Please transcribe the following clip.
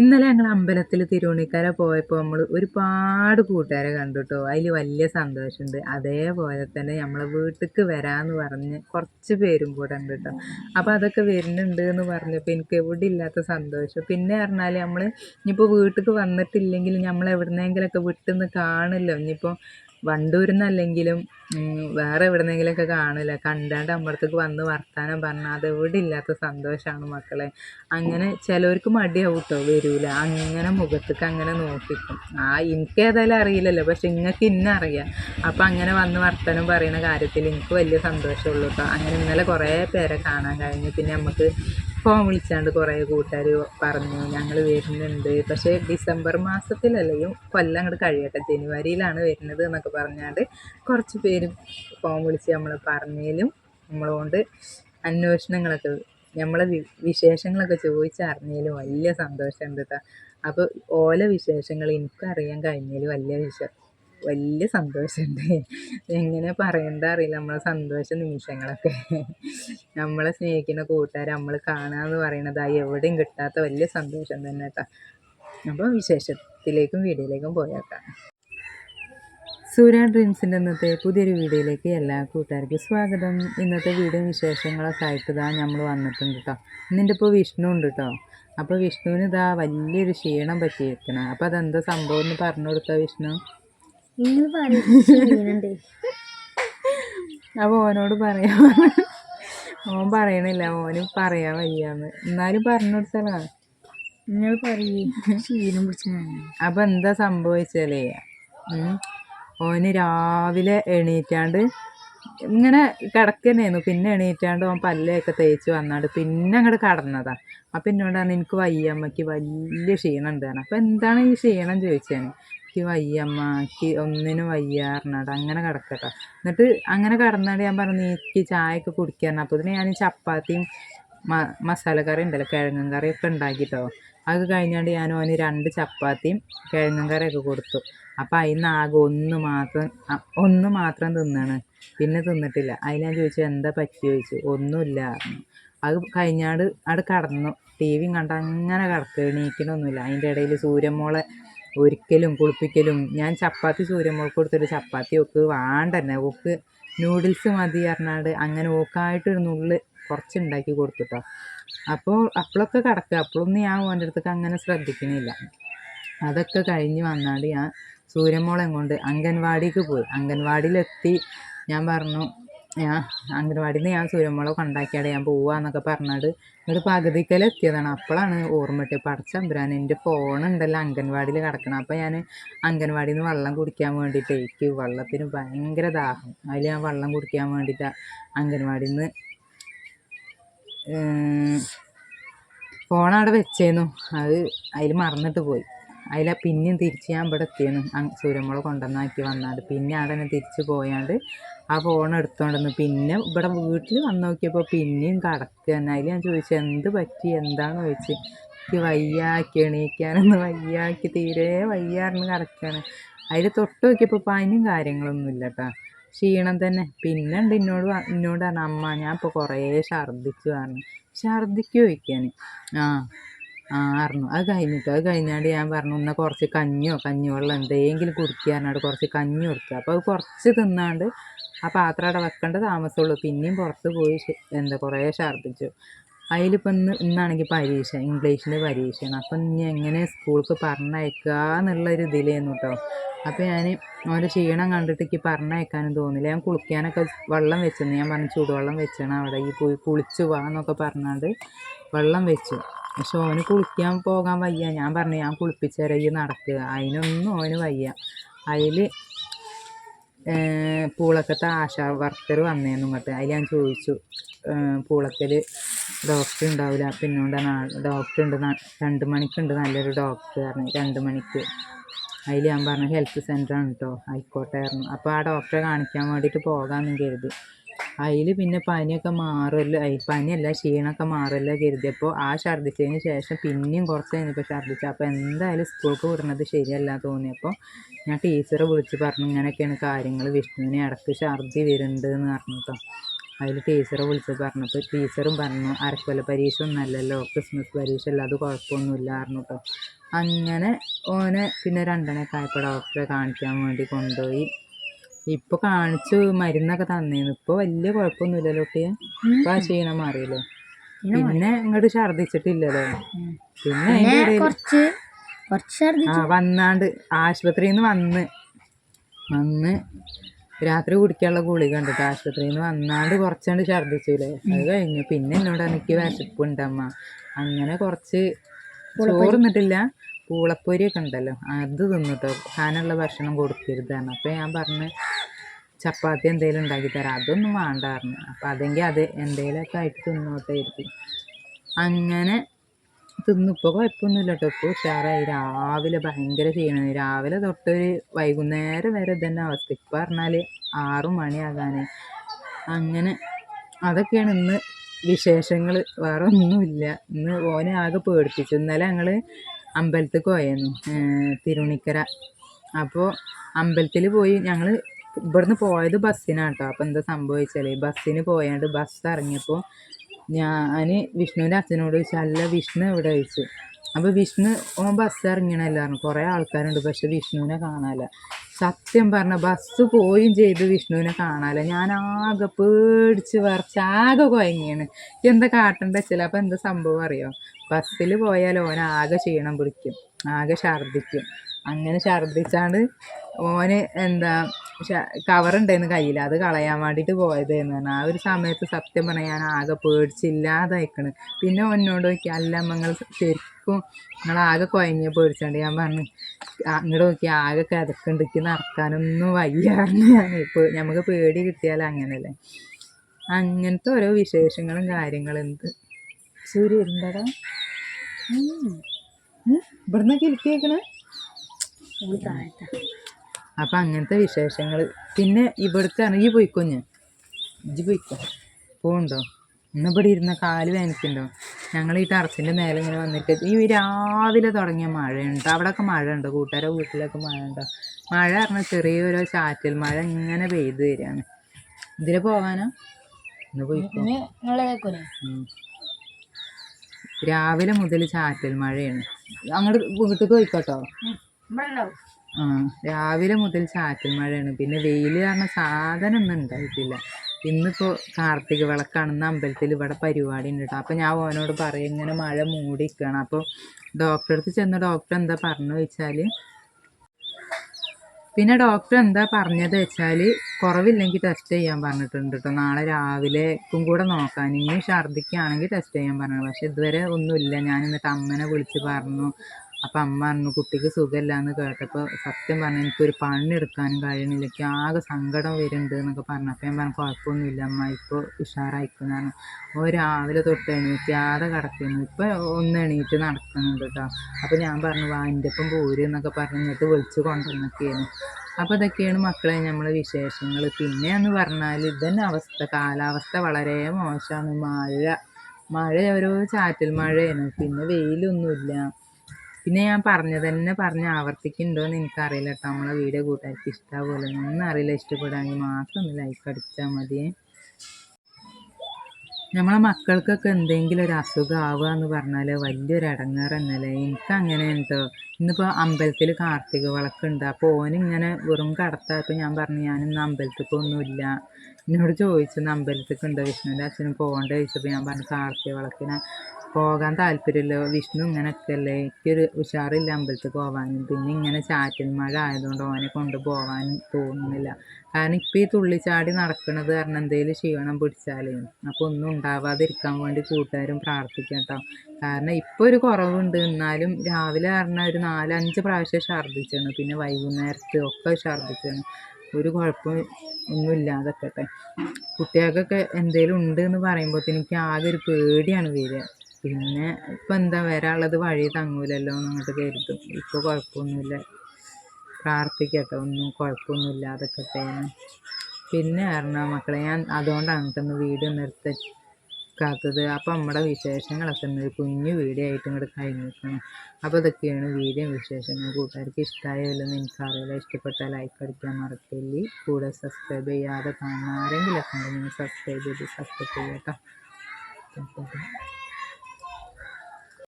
ഇന്നലെ ഞങ്ങൾ അമ്പലത്തിൽ തിരുവണിക്കര പോയപ്പോൾ നമ്മൾ ഒരുപാട് കൂട്ടുകാരെ കണ്ടു കേട്ടോ അതിൽ വലിയ സന്തോഷമുണ്ട് അതേപോലെ തന്നെ നമ്മളെ വീട്ടിലേക്ക് വരാമെന്ന് പറഞ്ഞ് കുറച്ച് പേരും കൂടെ ഉണ്ട് കേട്ടോ അപ്പോൾ അതൊക്കെ വരുന്നുണ്ട് എന്ന് പറഞ്ഞപ്പോൾ എനിക്ക് എവിടെ ഇല്ലാത്ത സന്തോഷം. പിന്നെ പറഞ്ഞാൽ നമ്മൾ ഇനിയിപ്പോൾ വീട്ടിലേക്ക് വന്നിട്ടില്ലെങ്കിൽ നമ്മൾ എവിടുന്നെങ്കിലൊക്കെ വിട്ടുനിന്ന് കാണില്ലോ. ഇനിയിപ്പോൾ വണ്ടൂരിൽ നിന്നല്ലെങ്കിലും വേറെ എവിടുന്നെങ്കിലുമൊക്കെ കാണില്ല? കണ്ടാണ്ട് അമ്പലത്തേക്ക് വന്ന് വർത്താനം പറഞ്ഞാൽ അത് എവിടെ ഇല്ലാത്ത സന്തോഷമാണ് മക്കളെ. അങ്ങനെ ചിലവർക്ക് മടിയാവും കേട്ടോ വരൂല. അങ്ങനെ മുഖത്തേക്ക് അങ്ങനെ നോക്കിക്കും. ആ എനിക്ക് ഏതായാലും അറിയില്ലല്ലോ. പക്ഷെ നിങ്ങൾക്ക് ഇന്നെ അറിയാം. അപ്പം അങ്ങനെ വന്ന് വർത്തമാനം പറയുന്ന കാര്യത്തിൽ എനിക്ക് വലിയ സന്തോഷമുള്ളൂ കേട്ടോ അങ്ങനെ ഇന്നലെ കുറേ പേരെ കാണാൻ കഴിഞ്ഞു. പിന്നെ നമുക്ക് ഫോൺ വിളിച്ചാണ്ട് കുറേ കൂട്ടുകാർ പറഞ്ഞു ഞങ്ങൾ വരുന്നുണ്ട്. പക്ഷേ ഡിസംബർ മാസത്തിലല്ല ഈ കൊല്ലം അങ്ങോട്ട് കഴിയട്ടെ. ജനുവരിയിലാണ് വരുന്നത് എന്നൊക്കെ പറഞ്ഞാണ്ട് കുറച്ച് പേര് ഫോൺ വിളിച്ച് നമ്മൾ പറഞ്ഞതിലും നമ്മളോണ്ട് അന്വേഷണങ്ങളൊക്കെ നമ്മളെ വിശേഷങ്ങളൊക്കെ ചോദിച്ചറിഞ്ഞതിൽ വലിയ സന്തോഷമുണ്ട് കേട്ടോ അപ്പോൾ ഓല വിശേഷങ്ങൾ എനിക്കറിയാൻ കഴിഞ്ഞതിൽ വലിയ വിശ വലിയ സന്തോഷമുണ്ട് എങ്ങനെ പറയണ്ട അറിയില്ല. നമ്മളെ സന്തോഷ നിമിഷങ്ങളൊക്കെ. നമ്മളെ സ്നേഹിക്കുന്ന കൂട്ടുകാരെ നമ്മൾ കാണുക എന്ന് പറയുന്നത് ആ എവിടെയും കിട്ടാത്ത വലിയ സന്തോഷം തന്നെ കേട്ടോ അപ്പോൾ വിശേഷത്തിലേക്കും വീഡിയോയിലേക്കും പോയേക്കാം. സൂര്യ ഡ്രീംസിന്റെ ഇന്നത്തെ പുതിയൊരു വീഡിയോയിലേക്ക് എല്ലാ കൂട്ടുകാർക്കും സ്വാഗതം. ഇന്നത്തെ വീഡിയോ വിശേഷങ്ങളൊക്കെ ആയിട്ട് ഇതാ നമ്മൾ വന്നിട്ടുണ്ട് കേട്ടോ ഇന്നിന്റെ ഇപ്പോൾ വിഷ്ണു ഉണ്ട് കേട്ടോ അപ്പോൾ വിഷ്ണുവിന് ഇതാ വലിയൊരു ക്ഷീണം പറ്റിയിരിക്കണം അപ്പോൾ അതെന്താ സംഭവം എന്ന് പറഞ്ഞു കൊടുത്തോ വിഷ്ണു? അപ്പോൾ ഓനോട് പറയാ. ഓൻ പറയണില്ല. ഓന് പറയാൻ വയ്യാന്ന്. എന്നാലും പറഞ്ഞു കൊടുത്തലാ. നിങ്ങൾ പറയും. അപ്പൊ അപ്പം എന്താ സംഭവിച്ചാലേ? ഓന് രാവിലെ എണീറ്റാണ്ട് ഇങ്ങനെ കിടക്കുന്നേന്നു പിന്നെ എണീറ്റാണ്ട് ഓൻ പല്ലയൊക്കെ തേച്ച് വന്നാണ്ട് പിന്നെ അങ്ങോട്ട് കടന്നതാ. അപ്പം എന്നോടാണ് എനിക്ക് വയ്യമ്മക്ക് വലിയ ക്ഷീണം ഉണ്ടാണ് അപ്പം എന്താണ് ഈ ക്ഷീണം ചോദിച്ചാണ് എനിക്ക് വയ്യമ്മ എനിക്ക് ഒന്നിനും വയ്യ അങ്ങനെ കിടക്കട്ടോ. എന്നിട്ട് അങ്ങനെ കിടന്നിട്ട് ഞാൻ പറഞ്ഞു എനിക്ക് ചായയൊക്കെ കുടിക്കാൻ അപ്പോൾ ഇതിന് ഞാൻ ചപ്പാത്തിയും മസാല കറി ഉണ്ടല്ലോ കറി കറിയൊക്കെ ഉണ്ടാക്കിട്ടോ. അത് കഴിഞ്ഞാണ്ട് ഞാൻ ഓന് രണ്ട് ചപ്പാത്തിയും കിഴങ്ങും കറിയൊക്കെ കൊടുത്തു. അപ്പോൾ അതിന്ന് ആകെ ഒന്ന് മാത്രം ഒന്ന് മാത്രം തിന്നാണ്. പിന്നെ തിന്നിട്ടില്ല. അതിൽ ഞാൻ ചോദിച്ചു എന്താ പറ്റി ചോദിച്ചു. ഒന്നുമില്ല. അത് കഴിഞ്ഞാട് അവിടെ കടന്നു. ടി വിയും കണ്ട് അങ്ങനെ കിടക്കുക എണീക്കണമൊന്നുമില്ല അതിന്റെ ഇടയിൽ സൂര്യമോളെ ഒരിക്കലും കുളിപ്പിക്കലും. ഞാൻ ചപ്പാത്തി സൂര്യമോൾക്ക് കൊടുത്തിട്ട് ചപ്പാത്തി ഓക്ക് വേണ്ടന്നെ. ഓക്ക് നൂഡിൽസ് മതി പറഞ്ഞാണ്ട് അങ്ങനെ ഓക്കായിട്ടൊരു നുള്ള് കുറച്ച് ഉണ്ടാക്കി കൊടുത്തിട്ടോ. അപ്പോൾ അപ്പോഴൊക്കെ കിടക്കുക അപ്പോഴൊന്നും ഞാൻ ഓന്റെ അടുത്തേക്ക് അങ്ങനെ ശ്രദ്ധിക്കണില്ല. അതൊക്കെ കഴിഞ്ഞ് വന്നാണ്ട് ഞാൻ സൂര്യമോളെ കൊണ്ട് അംഗൻവാടിക്ക് പോയി. അംഗൻവാടിയിലെത്തി. ഞാൻ പറഞ്ഞു ഞാൻ അംഗൻവാടിയിൽ നിന്ന് ഞാൻ സൂര്യമോളെ കൊണ്ടാക്കിയാടെ ഞാൻ പോവാന്നൊക്കെ പറഞ്ഞാണ്ട് ഒരു പകുതിക്കൽ എത്തിയതാണ് അപ്പോഴാണ് ഓർമ്മ കിട്ടിയത് പടച്ചമ്പുരാൻ എന്റെ ഫോണുണ്ടല്ലോ അംഗൻവാടിയിൽ കിടക്കണം. അപ്പോൾ ഞാൻ അംഗൻവാടിയിൽ നിന്ന് വെള്ളം കുടിക്കാൻ വേണ്ടിയിട്ട് എനിക്ക് വെള്ളത്തിന് ഭയങ്കര ദാഹം. അതിൽ ഞാൻ വെള്ളം കുടിക്കാൻ വേണ്ടിയിട്ട് അംഗൻവാടിയിൽ നിന്ന് ഫോൺ അവിടെ വെച്ചേന്നു. അത് അതിൽ മറന്നിട്ട് പോയി. അതിൽ പിന്നെയും തിരിച്ച് ഞാൻ ഇവിടെ എത്തിയേന്നു. അങ് സൂര്യമുള കൊണ്ടുവന്നാക്കി വന്നാണ്ട്. പിന്നെ അവിടെ തന്നെ തിരിച്ച് പോയാണ്ട് ആ ഫോൺ എടുത്തോണ്ടെന്ന് പിന്നെ ഇവിടെ വീട്ടിൽ വന്ന് നോക്കിയപ്പോൾ പിന്നെയും കിടക്കുക തന്നെ. അതിൽ ഞാൻ ചോദിച്ചു എന്ത് പറ്റി? എന്താണെന്ന് ചോദിച്ചു. എനിക്ക് വയ്യാക്കി എണീക്കാനൊന്ന് വയ്യാക്കി തീരെ വയ്യാറിന് കിടക്കുകയാണ് അതിൽ തൊട്ട് നോക്കിയപ്പോൾ പനിയും കാര്യങ്ങളൊന്നും ഇല്ല കേട്ടോ ക്ഷീണം തന്നെ. പിന്നെ ഉണ്ട് എന്നോട് എന്നോട് പറഞ്ഞു അമ്മ ഞാൻ ഇപ്പോൾ കുറേ ഛർദ്ദിച്ചു പറഞ്ഞു. ഛർദ്ദിക്കു ചോദിക്കാൻ ആ ആ അറിഞ്ഞു അത് കഴിഞ്ഞിട്ട് അത് കഴിഞ്ഞാണ്ട് ഞാൻ പറഞ്ഞു എന്നാൽ കുറച്ച് കഞ്ഞിയോ? കഞ്ഞിവെള്ളം എന്തെങ്കിലും കുടിക്കാനായിട്ട് കുറച്ച് കഞ്ഞി കൊടുക്കുക അപ്പോൾ അത് കുറച്ച് തിന്നാണ്ട് ആ പാത്രം അവിടെ വെക്കേണ്ട താമസമുള്ളൂ. പിന്നെയും പുറത്ത് പോയി എന്താ കുറേ ഛർദ്ദിച്ചു. അതിലിപ്പോൾ ഇന്ന് ഇന്നാണെങ്കിൽ പരീക്ഷ ഇംഗ്ലീഷിന്റെ പരീക്ഷയാണ്. അപ്പം ഇനി എങ്ങനെ സ്കൂൾക്ക് പറഞ്ഞയക്കുക എന്നുള്ളൊരു ഇതിലായിരുന്നു കേട്ടോ അപ്പോൾ ഞാൻ ഓരോ ക്ഷീണം കണ്ടിട്ട് എനിക്ക് പറഞ്ഞയക്കാനും തോന്നില്ല. ഞാൻ കുളിക്കാനൊക്കെ വെള്ളം വെച്ചെന്ന് ഞാൻ പറഞ്ഞു ചൂടുവെള്ളം വെച്ചാണ് അവിടെ. ഈ പോയി കുളിച്ച് വാ എന്നൊക്കെ പറഞ്ഞാണ്ട് വെള്ളം വെച്ചു. പക്ഷെ ഓന് കുളിക്കാൻ പോകാൻ വയ്യ. ഞാൻ പറഞ്ഞു ഞാൻ കുളിപ്പിച്ചുതരാം ഈ നടക്കുക. അതിനൊന്നും ഓന് വയ്യ. അതിൽ പൂളക്കത്തെ ആശാ വർക്കർ വന്നേന്നു ഇങ്ങോട്ട്. അതിൽ ഞാൻ ചോദിച്ചു പൂളക്കൽ ഡോക്ടർ ഉണ്ടാവില്ല അപ്പം ഡോക്ടർ ഉണ്ട് രണ്ട് മണിക്കുണ്ട് നല്ലൊരു ഡോക്ടർ പറഞ്ഞു. രണ്ട് മണിക്ക്. അതിൽ ഞാൻ പറഞ്ഞു ഹെൽത്ത് സെന്ററാണ് കേട്ടോ ആയിക്കോട്ടെ പറഞ്ഞു. അപ്പോൾ ആ ഡോക്ടറെ കാണിക്കാൻ വേണ്ടിയിട്ട് പോകാമെന്ന് കരുതി. അതിൽ പിന്നെ പനിയൊക്കെ മാറുമല്ലോ പനിയല്ല ക്ഷീണമൊക്കെ മാറുമല്ലോ കരുതിയപ്പോൾ ആ ഛർദ്ദിച്ചതിന് ശേഷം പിന്നെയും കുറച്ച് കഴിഞ്ഞപ്പോൾ ഛർദ്ദിച്ചു. അപ്പോൾ എന്തായാലും സ്കൂൾക്ക് വിടുന്നത് ശരിയല്ല തോന്നിയപ്പോൾ ഞാൻ ടീച്ചറെ വിളിച്ച് പറഞ്ഞു ഇങ്ങനെയൊക്കെയാണ് കാര്യങ്ങൾ. വിഷ്ണുവിനെ ഇടയ്ക്ക് ഛർദ്ദി വരുന്നുണ്ട് എന്ന് പറഞ്ഞു അതിൽ ടീച്ചറെ വിളിച്ച് പറഞ്ഞപ്പോൾ ടീച്ചറും പറഞ്ഞു അരക്കൊല പരീക്ഷ ഒന്നല്ലല്ലോ ക്രിസ്മസ് പരീക്ഷ അല്ല അത് കുഴപ്പമൊന്നുമില്ല പറഞ്ഞു അങ്ങനെ ഓനെ പിന്നെ രണ്ടനെ ആയപ്പോൾ ഡോക്ടറെ കാണിക്കാൻ വേണ്ടി കൊണ്ടുപോയി. ഇപ്പോൾ കാണിച്ചു മരുന്നൊക്കെ തന്നേന്ന്. ഇപ്പൊ വലിയ കുഴപ്പമൊന്നുമില്ലല്ലോ കുട്ടിയെ ഇപ്പൊ ആ ക്ഷീണം മാറിയല്ലോ. പിന്നെ ഇങ്ങോട്ട് ഛർദിച്ചിട്ടില്ലല്ലോ പിന്നെ കുറച്ച് കുറച്ച് ആ വന്നാണ്ട് ആശുപത്രിയിൽ നിന്ന് വന്ന്. വന്ന് രാത്രി കുടിക്കാനുള്ള ഗുളിക കണ്ടിട്ട് ആശുപത്രിയിൽ നിന്ന് വന്നാണ്ട് കുറച്ചാണ്ട് ഛർദ്ദിച്ചില്ലേ അത് കഴിഞ്ഞു പിന്നെ എന്നോട് എനിക്ക് വിശപ്പ് അമ്മ അങ്ങനെ കുറച്ച് ചോറ് തിന്നിട്ടില്ല. പൂളപ്പൊരിയൊക്കെ ഉണ്ടല്ലോ. അത് തിന്നിട്ടോ. ਖਾനുള്ള ഭക്ഷണം കൊടുക്കരുതാണ് അപ്പം ഞാൻ പറഞ്ഞ് ചപ്പാത്തി എന്തെങ്കിലും ഉണ്ടാക്കി തരാം. അതൊന്നും വേണ്ട പറഞ്ഞു. അപ്പം അതെങ്കിൽ അത് എന്തെങ്കിലുമൊക്കെ ആയിട്ട് തിന്നോട്ടെ ഇരുത്തി അങ്ങനെ തിന്നു. ഇപ്പോൾ കുഴപ്പമൊന്നുമില്ല കേട്ടോ ഇപ്പോൾ ഉഷാറായി. രാവിലെ ഭയങ്കര ക്ഷീണം. രാവിലെ തൊട്ടൊരു വൈകുന്നേരം വരെ തന്നെ അവസ്ഥ. ഇപ്പം പറഞ്ഞാൽ ആറു മണിയാകാൻ അങ്ങനെ അതൊക്കെയാണ് ഇന്ന് വിശേഷങ്ങൾ വേറെ ഒന്നുമില്ല. ഇന്ന് ഓനെ ആകെ പേടിപ്പിച്ചു. ഇന്നലെ ഞങ്ങൾ അമ്പലത്തിൽ പോയിരുന്നു തിരുണിക്കര അപ്പോൾ അമ്പലത്തിൽ പോയി ഞങ്ങൾ ഇവിടുന്ന് പോയത് ബസ്സിനാണ് കേട്ടോ അപ്പം എന്താ സംഭവിച്ചാൽ ബസ്സിന് പോയാണ്ട് ബസ് ഇറങ്ങിയപ്പോൾ ഞാൻ വിഷ്ണുവിന്റെ അച്ഛനോട് ചോദിച്ചു അല്ല വിഷ്ണു എവിടെ? ചോദിച്ചു. അപ്പോൾ വിഷ്ണു ഓൻ ബസ് ഇറങ്ങണല്ലോ പറഞ്ഞു കുറേ ആൾക്കാരുണ്ട് പക്ഷെ വിഷ്ണുവിനെ കാണാല്ല സത്യം പറഞ്ഞ ബസ് പോയും ചെയ്ത് വിഷ്ണുവിനെ കാണാല്ല ഞാൻ ആകെ പേടിച്ച് വരച്ച് ആകെ കുഴങ്ങിയാണ് എന്താ കാട്ടേണ്ട വെച്ചാൽ അപ്പം എന്താ സംഭവം അറിയോ? ബസ്സിൽ പോയാൽ ഓൻ ആകെ ക്ഷീണം പിടിക്കും ആകെ ഛർദ്ദിക്കും. അങ്ങനെ ഛർദ്ദിച്ചാണ്ട് ഓന് എന്താ കവറുണ്ടായിരുന്നു കയ്യിൽ അത് കളയാൻ വേണ്ടിയിട്ട് പോയതായിരുന്നു. പറഞ്ഞു ആ ഒരു സമയത്ത് സത്യം പറഞ്ഞാൽ ഞാൻ ആകെ പേടിച്ചില്ലാതായിക്കണ്. പിന്നെ ഒന്നോട് നോക്കി അല്ല നിങ്ങൾ ശരിക്കും നിങ്ങൾ ആകെ കുഴഞ്ഞ പേടിച്ചോണ്ട് ഞാൻ പറഞ്ഞു അങ്ങോട്ട് നോക്കി ആകെ കിതക്കുണ്ടിക്ക് നടക്കാനൊന്നും വയ്യാറില്ല ഇപ്പോൾ നമുക്ക് പേടി കിട്ടിയാൽ അങ്ങനെയല്ലേ അങ്ങനത്തെ ഓരോ വിശേഷങ്ങളും കാര്യങ്ങളും എന്ത്? സൂര്യ ഉണ്ടടാ ഇവിടുന്നൊക്കെ ഇരിക്കേക്കണേ താഴത്താ. അപ്പം അങ്ങനത്തെ വിശേഷങ്ങൾ പിന്നെ ഇവിടുത്തെ ഇറങ്ങി പോയിക്കോ ഞാൻ ഇജ്ജ് പോയിക്കോ? പോകുന്നുണ്ടോ ഇന്ന് ഇവിടെ ഇരുന്ന കാൽ വേനക്കുണ്ടോ? ഞങ്ങൾ ഈ ടർഫിന്റെ മേലെ ഇങ്ങനെ വന്നിട്ട് ഈ രാവിലെ തുടങ്ങിയ മഴയുണ്ട്? അവിടെയൊക്കെ മഴ ഉണ്ടോ കൂട്ടുകാരെ വീട്ടിലൊക്കെ മഴ ഉണ്ടോ മഴ പറഞ്ഞാൽ ചെറിയൊരു ചാറ്റൽ മഴ ഇങ്ങനെ പെയ്ത് വരികയാണ്. ഇതിൽ പോകാനോ ഇന്ന് പോയിക്കോ? രാവിലെ മുതൽ ചാറ്റൽ മഴയാണ്. അങ്ങോട്ട് വീട്ടിൽ പോയിക്കോട്ടോ? ആ രാവിലെ മുതൽ ചാറ്റൽ മഴയാണ്. പിന്നെ വെയിൽ കാരണം സാധനം ഒന്നും ഉണ്ടായിട്ടില്ല. ഇന്നിപ്പോൾ കാർത്തിക വിളക്കാണെന്ന് അമ്പലത്തിൽ ഇവിടെ പരിപാടി ഉണ്ട് കേട്ടോ അപ്പോൾ ഞാൻ ഓനോട് പറയും ഇങ്ങനെ മഴ മൂടിയിരിക്കുകയാണ്. അപ്പോൾ ഡോക്ടറെ അടുത്ത് ചെന്ന ഡോക്ടർ എന്താ പറഞ്ഞു വെച്ചാൽ പിന്നെ ഡോക്ടർ എന്താ പറഞ്ഞത് വെച്ചാൽ കുറവില്ലെങ്കിൽ ടെസ്റ്റ് ചെയ്യാൻ പറഞ്ഞിട്ടുണ്ട് കേട്ടോ നാളെ രാവിലേക്കും കൂടെ നോക്കാൻ ഇനി ഛർദ്ദിക്കുകയാണെങ്കിൽ ടെസ്റ്റ് ചെയ്യാൻ പറഞ്ഞു പക്ഷെ ഇതുവരെ ഒന്നുമില്ല. ഞാൻ എന്നിട്ട് അമ്മനെ വിളിച്ച് പറഞ്ഞു. അപ്പം അമ്മ പറഞ്ഞു കുട്ടിക്ക് സുഖമില്ല എന്ന് കേട്ടപ്പോൾ സത്യം പറഞ്ഞു എനിക്കൊരു പണിയെടുക്കാനും കഴിയണില്ല. എനിക്ക് ആകെ സങ്കടം വരുന്നുണ്ട് എന്നൊക്കെ പറഞ്ഞു. അപ്പം ഞാൻ പറഞ്ഞു കുഴപ്പമൊന്നുമില്ല അമ്മ. ഇപ്പോൾ ഉഷാറായിക്കുന്നതാണ് ഓ രാവിലെ തൊട്ട് എണീക്കാതെ കിടക്കുന്നു. ഇപ്പം ഒന്ന് എണീറ്റ് നടക്കുന്നുണ്ട് കേട്ടോ അപ്പോൾ ഞാൻ പറഞ്ഞു വാ എന്റെ ഒപ്പം പോര് എന്നൊക്കെ പറഞ്ഞു. എന്നിട്ട് വിളിച്ച് കൊണ്ടുവന്നൊക്കെയായിരുന്നു. അപ്പോൾ ഇതൊക്കെയാണ് മക്കളെ നമ്മളെ വിശേഷങ്ങൾ പിന്നെ എന്ന് പറഞ്ഞാൽ ഇതന്നെ അവസ്ഥ. കാലാവസ്ഥ വളരെ മോശമാണ് മഴ. മഴ ഓരോ ചാറ്റൽ മഴയാണ്. പിന്നെ വെയിലൊന്നുമില്ല. പിന്നെ ഞാൻ പറഞ്ഞത് തന്നെ പറഞ്ഞ് ആവർത്തിക്കുന്നുണ്ടോ എന്ന് എനിക്കറിയില്ല കേട്ടോ. നമ്മളെ വീഡിയോ കൂട്ടുകാർക്ക് ഇഷ്ടമാവുമല്ലോ ഒന്നും അറിയില്ല ഇഷ്ടപ്പെടാമെങ്കിൽ മാത്രം ഒന്ന് ലൈക്ക് അടിച്ചാൽ മതി നമ്മളെ മക്കൾക്കൊക്കെ എന്തെങ്കിലും ഒരു അസുഖം ആവുക എന്ന് പറഞ്ഞാൽ വലിയൊരു ഇടങ്ങേറ് തന്നെയല്ലേ എനിക്ക് അങ്ങനെ ഉണ്ടോ ഇന്നിപ്പോൾ അമ്പലത്തിൽ കാർത്തിക വിളക്കുണ്ട്. അപ്പോൾ ഓനിങ്ങനെ വെറും കടത്തായപ്പോൾ ഞാൻ പറഞ്ഞു ഞാനിന്ന് അമ്പലത്തിലേക്ക് ഒന്നുമില്ല. എന്നോട് ചോദിച്ചു അമ്പലത്തിലേക്ക് ഉണ്ടോ വിഷ്ണുവിന്റെ അച്ഛനും പോകേണ്ട? ചോദിച്ചപ്പോൾ ഞാൻ പറഞ്ഞു കാർത്തിക വിളക്കിന്. പോകാൻ താല്പര്യമില്ല. വിഷ്ണു ഇങ്ങനെയൊക്കെ അല്ലേ എനിക്കൊരു ഉഷാറില്ല അമ്പലത്തിൽ പോകാനും പിന്നെ ഇങ്ങനെ ചാറ്റൽ മഴ ആയതുകൊണ്ട് ഓനെ കൊണ്ട് പോകാനും തോന്നുന്നില്ല. കാരണം ഇപ്പം ഈ തുള്ളിച്ചാടി നടക്കുന്നത് കാരണം എന്തെങ്കിലും ക്ഷീണം പിടിച്ചാലേ. അപ്പോൾ ഒന്നും ഉണ്ടാവാതിരിക്കാൻ വേണ്ടി കൂട്ടുകാരും പ്രാർത്ഥിക്കാം കേട്ടോ കാരണം ഇപ്പോൾ ഒരു കുറവുണ്ട്. എന്നാലും രാവിലെ പറഞ്ഞാൽ ഒരു നാലഞ്ച് പ്രാവശ്യം ഛർദ്ദിച്ചാണ്. പിന്നെ വൈകുന്നേരത്ത് ഒക്കെ ഛർദ്ദിച്ചാണ്. ഒരു കുഴപ്പം ഒന്നും ഇല്ലാതെക്കട്ടെ കുട്ടികൾക്കൊക്കെ എന്തെങ്കിലും ഉണ്ട് എന്ന് പറയുമ്പോൾ എനിക്ക് ആകെ ഒരു പേടിയാണ് വരിക. പിന്നെ ഇപ്പം എന്താ വരാനുള്ളത്? വഴി തങ്ങൂലല്ലോ എന്നങ്ങോട്ട് കരുതും. ഇപ്പോൾ കുഴപ്പമൊന്നുമില്ല പ്രാർത്ഥിക്കട്ടെ. ഒന്നും കുഴപ്പമൊന്നുമില്ല അതൊക്കെ എന്ന് പിന്നെ കാരണം മക്കളെ ഞാൻ അതുകൊണ്ടാണ് ഇന്ന് വീഡിയോ നിർത്തിക്കാത്തത് അപ്പം അപ്പോൾ നമ്മുടെ വിശേഷങ്ങളൊക്കെ ഒരു കുഞ്ഞു വീഡിയോ ആയിട്ട് ഇങ്ങോട്ട് കഴിഞ്ഞിരിക്കണം. അപ്പോൾ ഇതൊക്കെയാണ് വീഡിയോ വിശേഷങ്ങൾ. കൂട്ടുകാർക്ക് ഇഷ്ടമായാലും എനിക്കറിയില്ല. ഇഷ്ടപ്പെട്ടാൽ ലൈക്ക് അടിക്കാൻ മറക്കില്ലേ. കൂടെ സബ്സ്ക്രൈബ് ചെയ്യാതെ ആരെങ്കിലുമൊക്കെ ഉണ്ടെങ്കിൽ സബ്സ്ക്രൈബ് ചെയ്ത് സബ്സ്ക്രൈബ് ചെയ്യാം കേട്ടോ